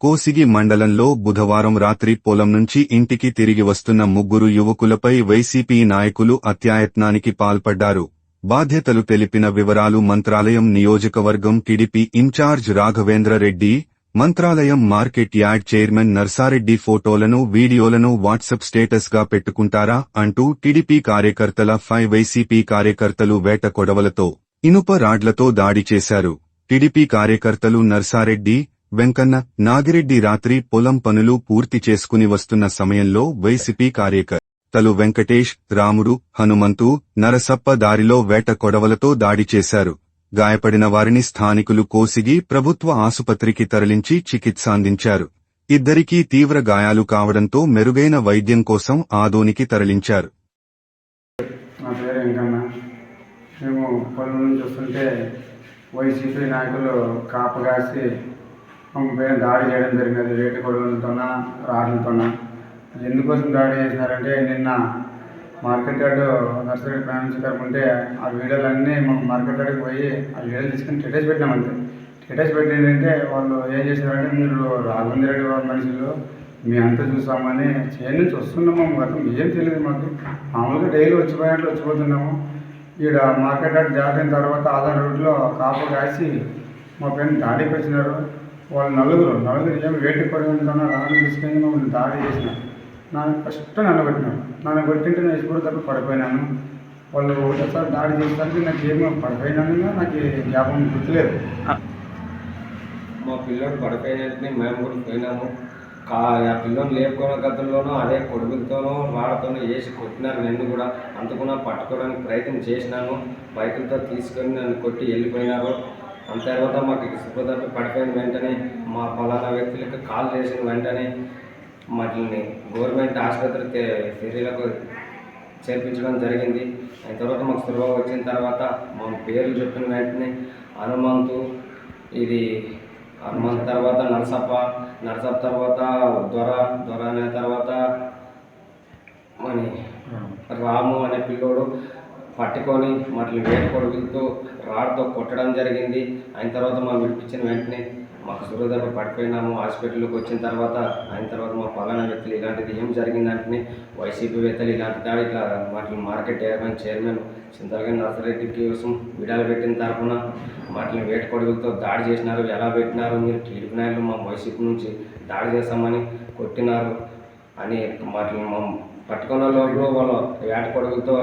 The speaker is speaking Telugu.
కోసిగి మండలంలో బుధవారం రాత్రి పొలం నుంచి ఇంటికి తిరిగి వస్తున్న ముగ్గురు యువకులపై వైసీపీ నాయకులు అత్యాయత్నానికి పాల్పడ్డారు. బాధ్యతలు తెలిపిన వివరాలు మంత్రాలయం నియోజకవర్గం TDP incharge Raghavendra Reddy Mantralayam market yard chairman Narsareddy ఫోటోలను వీడియోలను వాట్సాప్ స్టేటస్గా పెట్టుకుంటారా అంటూ టీడీపీ కార్యకర్తల ఫై వైసీపీ కార్యకర్తలు వేట కొడవలతో ఇనుప రాడ్లతో దాడి చేశారు. టీడీపీ కార్యకర్తలు నర్సారెడ్డి వెంకన్న నాగిరెడ్డి రాత్రి పొలం పనులు పూర్తి చేసుకుని వస్తున్న సమయంలో వైసీపీ కార్యకర్తలు వెంకటేష్ రాముడు హనుమంతు నరసప్ప దారిలో వేట కొడవలతో దాడి చేశారు. గాయపడిన వారిని స్థానికులు కోసిగి ప్రభుత్వ ఆసుపత్రికి తరలించి చికిత్స అందించారు. ఇద్దరికీ తీవ్ర గాయాలు కావడంతో మెరుగైన వైద్యం కోసం ఆదోనికి తరలించారు. నా పేరు మేము పొలం నుంచి వస్తుంటే వైసీపీ నాయకులు కాపగాసి పైన దాడి చేయడం జరిగినది వేటి రాళ్ళతోనా అది ఎందుకోసం దాడి చేసినారంటే నిన్న మార్కెట్ యార్డు నర్సరీ ప్రయాణించి ఉంటే ఆ వీడియోలన్నీ మనం మార్కెట్ యార్డ్కి పోయి ఆ వీడియోలు తీసుకుని స్టేటస్ పెట్టినామంతే స్టేటస్ పెట్టిందంటే వాళ్ళు ఏం చేశారంటే మీరు రాఘవేంద్ర రెడ్డి వారి మనుషులు మీ అంతా చూసామని చేను నుంచి వస్తున్నాము గతం ఏం తెలియదు మాకు. మామూలుగా డైలీ వచ్చిపోయినట్లు వచ్చిపోతున్నాము. ఈడ మార్కెట్ యార్డ్ దాటిన తర్వాత ఆధార్ రోడ్లో కాపు కాసి మా పైన దాడికి వచ్చినారు. వాళ్ళు నలుగురు నలుగురు ఏం వేటి పడి ఉంటానో రాని తీసుకొని మమ్మల్ని దాడి చేసిన. నన్ను ఫస్ట్ నన్ను నన్ను కొట్టింటే నేను ఇప్పుడు తప్ప పడిపోయినాను. వాళ్ళు ఒకటేసారి దాడి చేసేసరికి నాకు ఏమో పడిపోయినాను నాకు జ్ఞాపకం గుర్తులేదు. మా పిల్లోడు పడిపోయినట్టుని మేము కూడా పోయినాము. కా ఆ పిల్లోని లేపుకున్న గతంలోనూ అదే కొడుకులతోనూ వాళ్ళతోనూ వేసి కొట్టినారు నన్ను కూడా. అందుకున్న పట్టుకోవడానికి ప్రయత్నం చేసినాను. బైకులతో తీసుకొని నన్ను కొట్టి వెళ్ళిపోయినారు. అంత తర్వాత మాకు సుఖదప్పి పడిపోయిన వెంటనే మా ఫలానా వ్యక్తులకు కాల్ చేసిన వెంటనే వాటిని గవర్నమెంట్ ఆసుపత్రి చర్యలకు చేర్పించడం జరిగింది. ఆ తర్వాత మాకు సులభం వచ్చిన తర్వాత మా పేర్లు చెప్పిన వెంటనే హనుమంతు ఇది హనుమంత్ తర్వాత నరసప్ప నరసప్ప తర్వాత దొర దొర అనే తర్వాత మరి రాము అనే పిల్లోడు పట్టుకొని వాటిని వేట కొడుకులతో రాడ్తో కొట్టడం జరిగింది. అయిన తర్వాత మా విడిపించిన వెంటనే మాకు సురదర్భ పడిపోయినాము. హాస్పిటల్కి వచ్చిన తర్వాత అయిన తర్వాత మా పలానా వ్యక్తులు ఇలాంటిది ఏం జరిగిందంటే వైసీపీ వ్యక్తులు ఇలాంటి దాడి ఇట్లా వాటిని మార్కెట్ చైర్మన్ చైర్మన్ చింతలగా నర్సరెడ్డి కోసం విడాలు పెట్టిన తరఫున వాటిని వేట కొడుకులతో దాడి చేసినారు. ఎలా పెట్టినారు? మీరు టీడీపీ నాయకులు మా వైసీపీ నుంచి దాడి చేస్తామని కొట్టినారు అని వాటిని మా పట్టుకున్న లోపల వాళ్ళు వేట కొడుకులతో